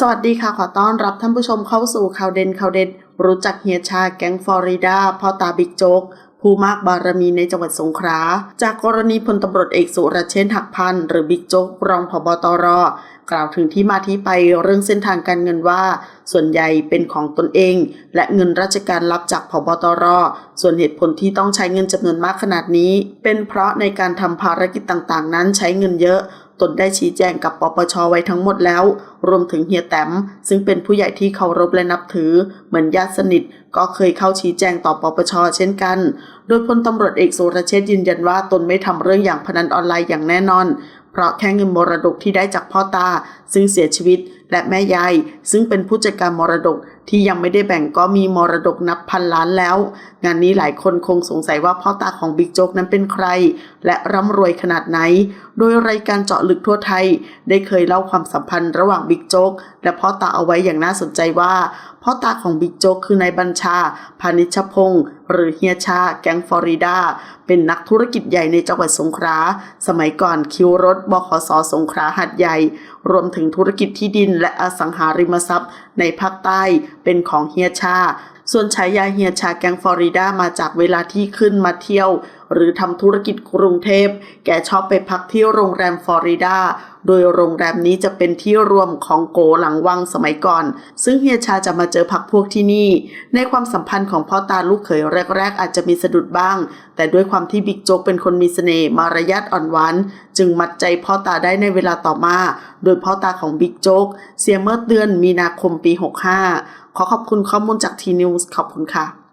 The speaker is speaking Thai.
สวัสดีค่ะ ขอต้อนรับท่านผู้ชมเข้าสู่ข่าวเด่นข่าวเด็ด รู้จักเฮียชาแก๊งฟลอริดาพ่อตาบิ๊กโจ๊กผู้มากบารมีในจังหวัดสงขลาจากกรณีพลตำรวจเอกสุรเชษฐ์หักพันหรือบิ๊กโจ๊กรองผบตรกล่าวถึงที่มาที่ไปเรื่องเส้นทางการเงินว่า ส่วนใหญ่เป็นของตนเอง และเงินราชการรับจากผบตร ส่วนเหตุผลที่ต้องใช้เงินจำนวนมากขนาดนี้ เป็นเพราะในการทำภารกิจต่างๆ นั้นใช้เงินเยอะ ตนได้ชี้แจงกับปปชไว้ทั้งหมดแล้ว รวมถึงเฮียแต้มซึ่งเป็นผู้ใหญ่ที่เคารพและนับถือ เหมือนญาติสนิท ก็เคยเข้าชี้แจงต่อปปชเช่นกัน โดยพลตำรวจเอกสุรเชษยืนยันว่าตนไม่ทำเรื่องอย่างพนันออนไลน์อย่างแน่นอน เพราะแค่เงินมรดกที่ได้จากพ่อตา ซึ่งเสียชีวิต และแม่ยายซึ่งเป็นผู้จัดการมรดก ที่ยังไม่ได้แบ่งก็มีมรดกนับพันล้านแล้ว งานนี้หลายคนคงสงสัยว่าพ่อตาของบิ๊กโจ๊กนั้นเป็นใคร และร่ำรวยขนาดไหน โดยรายการเจาะลึกทั่วไทย ได้เคยเล่าความสัมพันธ์ระหว่างบิ๊กโจ๊กและพ่อตาเอาไว้อย่างน่าสนใจว่า พ่อตาของบิ๊กโจ๊กคือนายบัญชา พานิชพงศ์หรือเฮียชา แก๊งฟลอริดา เป็นนักธุรกิจใหญ่ในจังหวัดสงขลา สมัยก่อนคิวรถบขสสงขลาหัดใหญ่ รวมถึงธุรกิจที่ดินและอสังหาริมทรัพย์ ในภาคใต้เป็นของเฮียชา ส่วนฉายาเฮียชาแก๊งฟลอริดามาจากเวลาที่ขึ้นมาเที่ยว หรือทำธุรกิจกรุงเทพ แกชอบไปพักที่โรงแรมฟลอริดา โดยโรงแรมนี้จะเป็นที่รวมของโกหลังวังสมัยก่อน ซึ่งเฮียชาจะมาเจอพักพวกที่นี่ ในความสัมพันธ์ของพ่อตาลูกเขยแรก ๆ อาจจะมีสะดุดบ้าง แต่ด้วยความที่บิ๊กโจ๊กเป็นคนมีเสน่ห์มารยาทอ่อนหวานจึงมัดใจพ่อตาได้ในเวลาต่อมา โดยพ่อตาของบิ๊กโจ๊กเสียเมื่อเดือนมีนาคมปี 65 ขอขอบคุณข้อมูลจากทีนิวส์ขอบคุณค่ะ